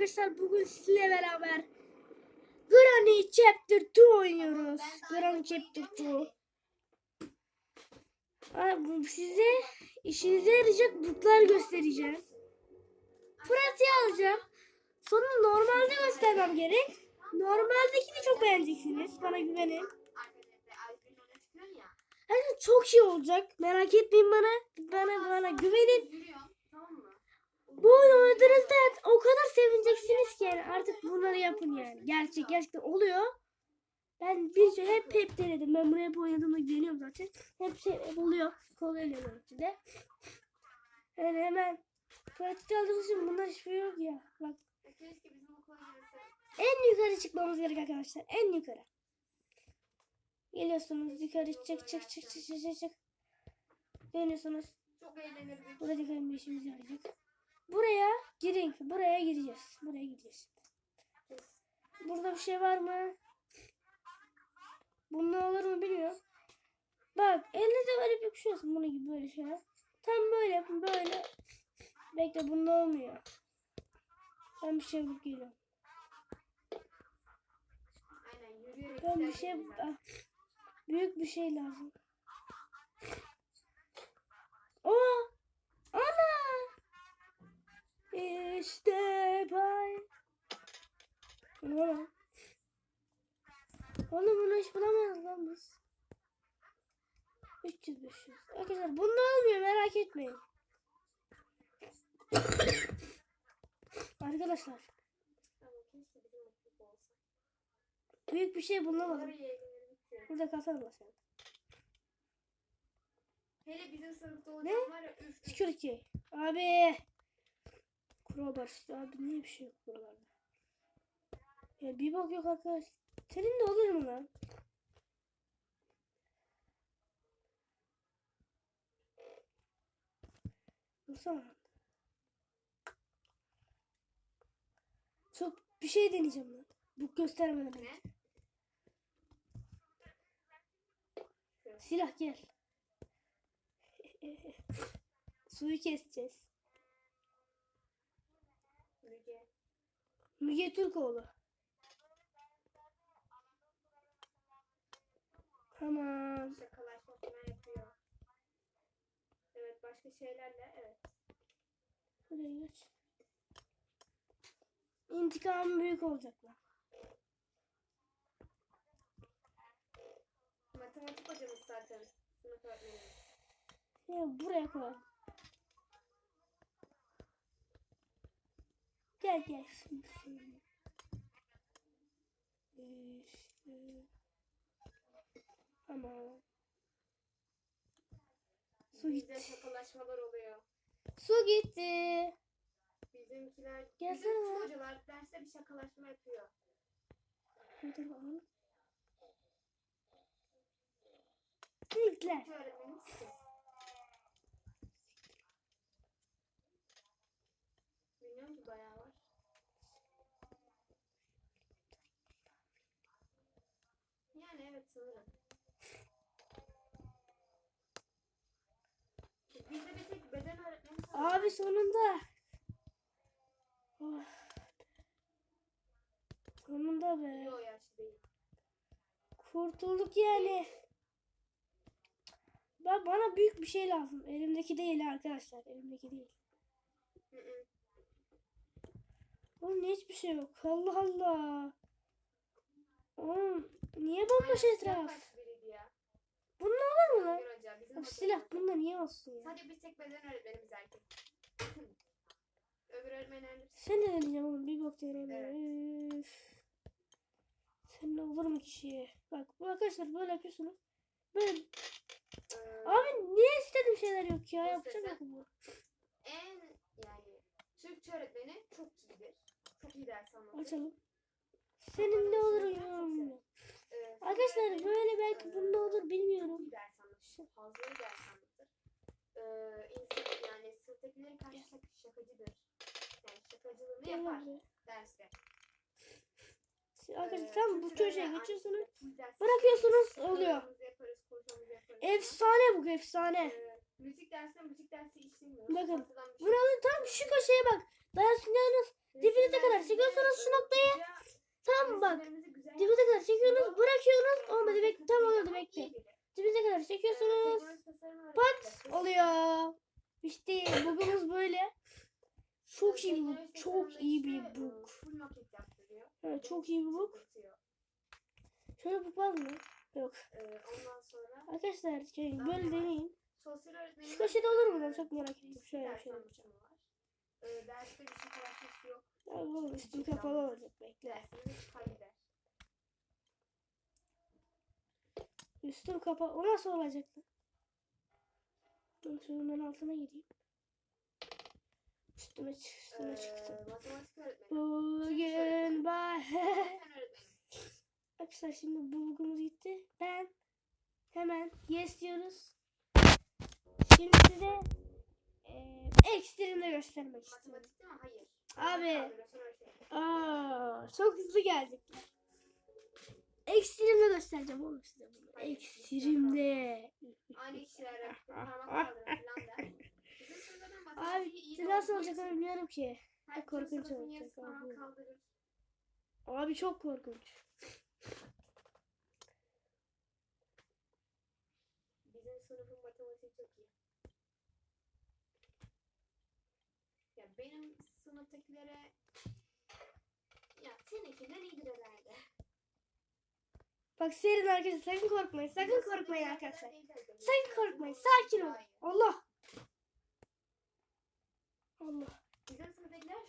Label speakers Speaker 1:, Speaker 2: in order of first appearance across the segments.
Speaker 1: arkadaşlar bugün sizinle beraber Granny Chapter 2 oynuyoruz. Granny Chapter 2. Abi bu size işinize yarayacak butlar göstereceğim. Pratiği alacağım. Sonra normalde göstermem gerek. Normaldekini çok beğeneceksiniz. Bana güvenin. Yani çok şey olacak. Merak etmeyin bana. Bana bana güvenin. Bu oyunu oynadığınızda o kadar sevineceksiniz ki yani artık bunları yapın yani. Gerçek gerçekten oluyor. Ben bir şey hep hep denedim. Ben bunu hep oynadığımda güveniyorum zaten. Hep şey hep oluyor. Kolay oluyor içinde. Yani hemen pratik aldığımız için bunlar hiçbir yok ya. Bak en yukarı çıkmamız gerek arkadaşlar. En yukarı. Geliyorsunuz yukarı çık çık çık çık çık çık. Dönüyorsunuz.
Speaker 2: Çok eğlenirdik.
Speaker 1: Burada bir işimiz yarayacak. Buraya girin. Buraya gireceğiz. Buraya gireceğiz. Burada bir şey var mı? Bunun olur mu bilmiyorum. Bak elinize böyle bir şey olsun. Gibi böyle şeyler. Tam böyle yapın. Böyle. Bekle bunda olmuyor. Ben bir şey bulup geliyorum. Ben bir şey... ah, Büyük bir şey lazım. Oo! Ana! İşte bay. Oğlum. Bunu hiç bulamayız lan biz. 300 500. Arkadaşlar bunda olmuyor merak etmeyin. Arkadaşlar büyük bir şey bulamadım. Burada kalsana da sen.
Speaker 2: Hele bizim sınıfta olan var ya üf üf.
Speaker 1: Security. Abi. Crowbar işte abi niye bir şey yok buralarda? Ya bir bak yok arkadaş. Senin de olur mu lan? Dursana. Çok bir şey deneyeceğim lan. Bu göstermeden önce. Silah gel. Suyu keseceğiz.
Speaker 2: Müge
Speaker 1: Türkoğlu. Tamam.
Speaker 2: Şakalaşma falan yapıyor. Evet başka şeylerle evet.
Speaker 1: Buraya geç. İntikamı büyük olacak lan.
Speaker 2: Matematik hocamız zaten. Sınıf öğretmenimiz.
Speaker 1: Ya buraya koy. Gel gel şimdi şöyle. İşte. Tamam. Su
Speaker 2: Bizde
Speaker 1: gitti.
Speaker 2: şakalaşmalar oluyor.
Speaker 1: Su gitti.
Speaker 2: Bizimkiler,
Speaker 1: Gelsene
Speaker 2: bizim hocalar derste bir şakalaşma yapıyor.
Speaker 1: Hadi bakalım.
Speaker 2: Hiç öğretmenimiz.
Speaker 1: Sonunda. Oh. Sonunda be. Kurtulduk yani. Ben bana büyük bir şey lazım. Elimdeki değil arkadaşlar. Elimdeki değil. Oğlum hiçbir şey yok? Allah Allah. Oğlum niye bomboş etraf? Bunun olur mu lan? Silah bunda niye olsun ya?
Speaker 2: Sadece bir tek beden öğretmenimiz erkek. Öbür öğretmenler
Speaker 1: Sen ne deneyeceğim oğlum? Bir bok deneyeceğim. Üf. Sen ne olur mu kişiye? Bak bu arkadaşlar böyle yapıyorsunuz. Böyle.
Speaker 2: Ee,
Speaker 1: Abi niye istediğim şeyler yok ya? Yapacak yok bu.
Speaker 2: en yani Türkçe öğretmeni çok iyidir. Çok iyi ders anlatır.
Speaker 1: Açalım. Senin ne olur yorum.
Speaker 2: Ee,
Speaker 1: Arkadaşlar böyle belki bunda olur
Speaker 2: Çok
Speaker 1: bilmiyorum.
Speaker 2: iyi ders anlatır. Fazla iyi ders anlatır. Ee, insan yani sınıftakilerin karşı şak- şakacıdır. Yani şakacılığını yapar derste.
Speaker 1: Arkadaşlar
Speaker 2: Ee,
Speaker 1: tam bu
Speaker 2: Türkçe'de
Speaker 1: köşeye geçiyorsunuz. Bırakıyorsunuz oluyor. Efsane bu efsane.
Speaker 2: Ee, müzik dersinde müzik dersi işlemiyor.
Speaker 1: Bakın,
Speaker 2: şey
Speaker 1: Buranın tam şu köşeye bak. Dayansınız dibine kadar çekiyorsunuz şu noktayı. Tam bak. Dibize kadar çekiyorsunuz. Bırakıyorsunuz. Olmadı bekle. Tam olmadı bekle.
Speaker 2: iyi biri.
Speaker 1: Dibize kadar
Speaker 2: Ee,
Speaker 1: çekiyorsunuz.
Speaker 2: teknoloji tasarımı
Speaker 1: Pat
Speaker 2: öğretmenleri.
Speaker 1: oluyor. İşte bugümüz böyle. Çok iyi bir
Speaker 2: Teknoloji
Speaker 1: bug. Çok
Speaker 2: tasarımı
Speaker 1: iyi
Speaker 2: işte,
Speaker 1: bir
Speaker 2: e,
Speaker 1: bug.
Speaker 2: full maket yaptırıyor.
Speaker 1: Evet, çok iyi bir bug.
Speaker 2: Çıldırtıyor.
Speaker 1: Şöyle var mı? Yok.
Speaker 2: Ee, ondan sonra
Speaker 1: Arkadaşlar şey, böyle deneyin.
Speaker 2: sosyal öğretmenin
Speaker 1: Şu köşede olur mu? Ben çok merak ettim. Şöyle şöyle.
Speaker 2: anlatımı var. Ee, derste bir şey paylaşması yok.
Speaker 1: Ya oğlum üstüm kapalı olacak bekle. Üstüm kapalı. O nasıl olacak lan? Dur şunun ben altına gireyim. Üstüme çık, üstüme çıktı.
Speaker 2: Ee, matematik öğretmeni.
Speaker 1: Bugün bah. Arkadaşlar şimdi bu bugümüz gitti. Ben hemen yes diyoruz. Şimdi size eee ekstremde göstermek istiyorum.
Speaker 2: Hayır.
Speaker 1: Abi.
Speaker 2: Şey.
Speaker 1: Aa, çok hızlı geldik. Ekstremde göstereceğim oğlum size bunu.
Speaker 2: Hayır.
Speaker 1: Ekstremde. Abi nasıl olacak bilmiyorum ki.
Speaker 2: herkesin
Speaker 1: korkunç olacak. Abi çok korkunç.
Speaker 2: Bizim sınıfın matematiği çok iyi. Ya benim sınıftakilere ya seninkinden iyidir herhalde.
Speaker 1: Bak serin arkadaşlar sakın korkmayın. Sakın korkmayın arkadaşlar. Sakın korkmayın. Sakin olun. Allah. Allah.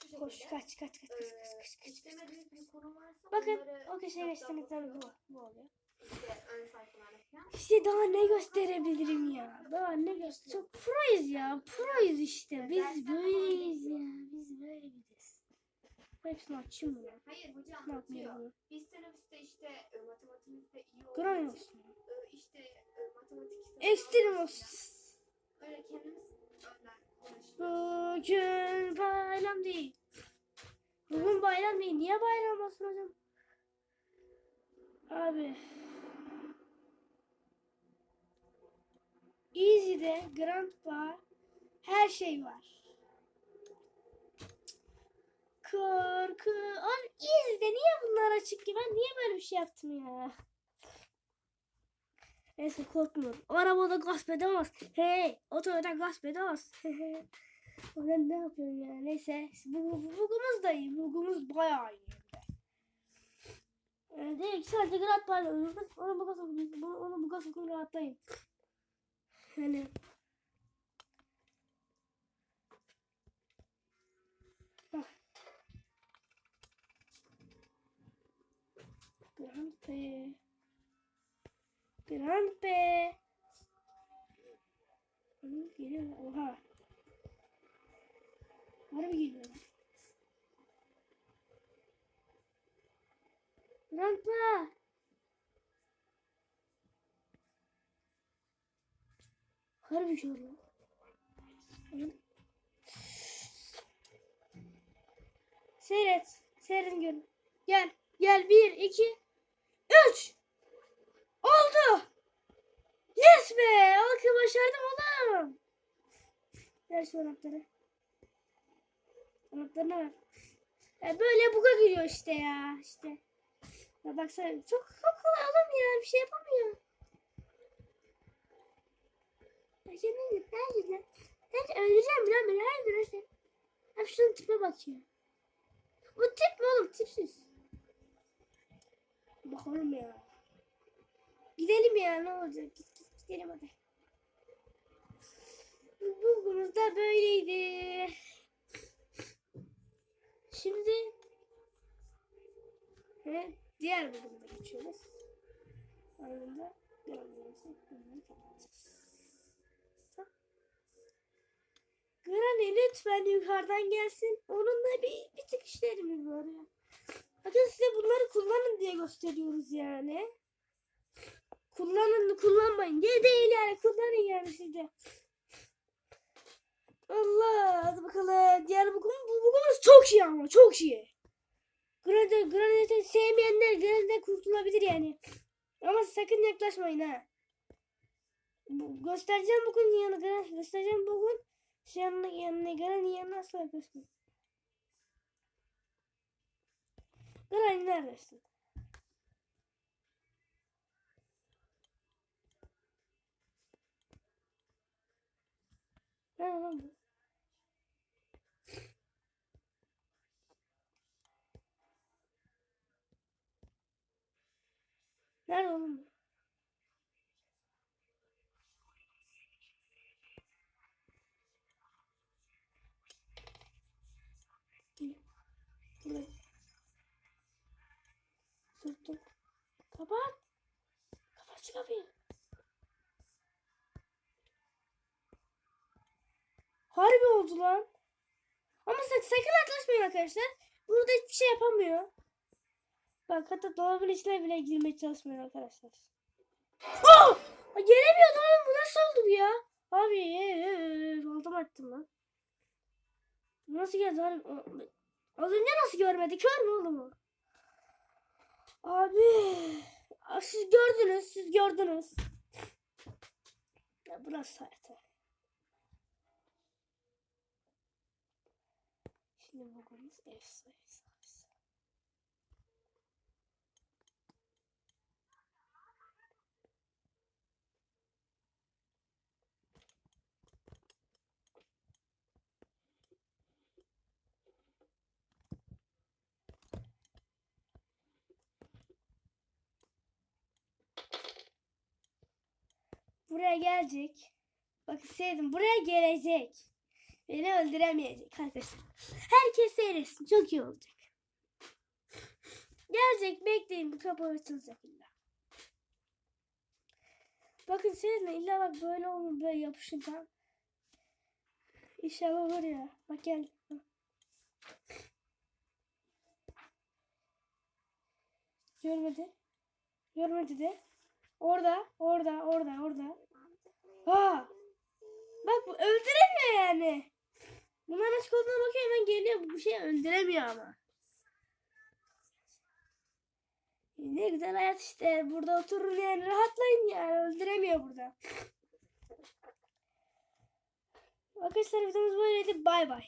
Speaker 2: Şu şekilde.
Speaker 1: Koş kaç kaç kaç kaç kaç kaç kaç.
Speaker 2: işlemediğiniz bir konu varsa
Speaker 1: Bakın o köşeye
Speaker 2: bakıyor.
Speaker 1: bu, bu oluyor.
Speaker 2: İşte ön sayfalarda falan.
Speaker 1: İşte daha ne gösterebilirim ya? Daha ne göster? Çok proyuz ya. Proyuz işte. Biz böyleyiz ya. Biz böyle biriz. Hepsini açayım mı?
Speaker 2: Hayır hoca
Speaker 1: Ne
Speaker 2: anlatıyor. Biz teneffüste işte e, matematiğimizde iyi olduğu için
Speaker 1: olsun.
Speaker 2: e, işte e, matematik
Speaker 1: Ekstrem olsun.
Speaker 2: Öyle kendimiz.
Speaker 1: Bugün bayram değil. Bugün bayram değil. Niye bayram olsun hocam? Abi. Easy'de Grandpa her şey var. Korku. Oğlum Easy'de niye bunlar açık ki? Ben niye böyle bir şey yaptım ya? Neyse korkmuyorum. O arabada gasp edemez. Hey, otoyota gasp edemez. ben ne yapıyorum ya? Neyse. Bu, bu, bugümüz de iyi. Bugümüz bayağı iyi. de. Ee, ki sadece paylaşıyoruz. Onu bu gasp onu bu gasp rahatlayın. Yani. Grande. Grande. Hı, Geliyor mu? Oha. Harbi geliyor. Grandpa. Harbi geliyor. Seyret. Seyredin görün. Gel. Gel. Bir, iki, üç. Oldu. Yes be. Alkı başardım oğlum. Ver şu anahtarı. Anahtarını ver. Ya böyle buga giriyor işte ya. işte. Ya baksana çok, çok kolay oğlum ya. Bir şey yapamıyor. Ya hayır lan. Ben öldüreceğim biliyor musun? Hayır öldürürsen. Abi şunun tipe bak ya. Bu tip mi oğlum? Tipsiz. Bakalım ya. Gidelim ya ne olacak? Git, git, gidelim hadi. Bugünümüz da böyleydi. Şimdi ve diğer bölümde geçiyoruz. Anında bölümde Granny lütfen yukarıdan gelsin. Onunla bir, bir tık işlerimiz var ya. Bakın size bunları kullanın diye gösteriyoruz yani. Kullanın kullanmayın diye değil yani. Kullanın yani size. Allah hadi bakalım. Diğer bugün bu bugünümüz çok iyi ama çok iyi. Granny, Granny'den sevmeyenler Granny'den kurtulabilir yani. Ama sakın yaklaşmayın ha. Bu, göstereceğim bugün yanı Granny. Göstereceğim bugün. Şu yanına yanına Granny yanına asla yaklaşmayın. neredesin? Nerede lan bu? Nerede oğlum bu? Burada. Sırtım. Kapat. Kapat şu kapıyı. Harbi oldu lan. Ama sak sakın atlaşmayın arkadaşlar. Burada hiçbir şey yapamıyor. Bak hatta dolabın içine bile girmeye çalışmıyor arkadaşlar. Oh! Gelemiyor lan bu nasıl oldu bu ya? Abi ee, aldım attım lan. Nasıl geldi abi? Az önce nasıl görmedi? Kör mü oğlum o? Abi siz gördünüz siz gördünüz. Ya burası hayatı. Şimdi bugün ev Buraya gelecek. Bakın seyredin buraya gelecek. Beni öldüremeyecek arkadaşlar. Herkes seyretsin. Çok iyi olacak. Gelecek bekleyin bu kapı açılacak illa. Bakın seyredin illa bak böyle olun böyle yapışın tam. İnşallah var ya. Bak gel. Görmedi. Görmedi de. Orada, orada, orada, orada. Ha. Bak bu öldüremiyor yani. Bunlar nasıl olduğuna bakıyor hemen geliyor. Bu şey öldüremiyor ama. Ne güzel hayat işte. Burada oturur yani rahatlayın yani. Öldüremiyor burada. Arkadaşlar videomuz böyleydi. Bay bay.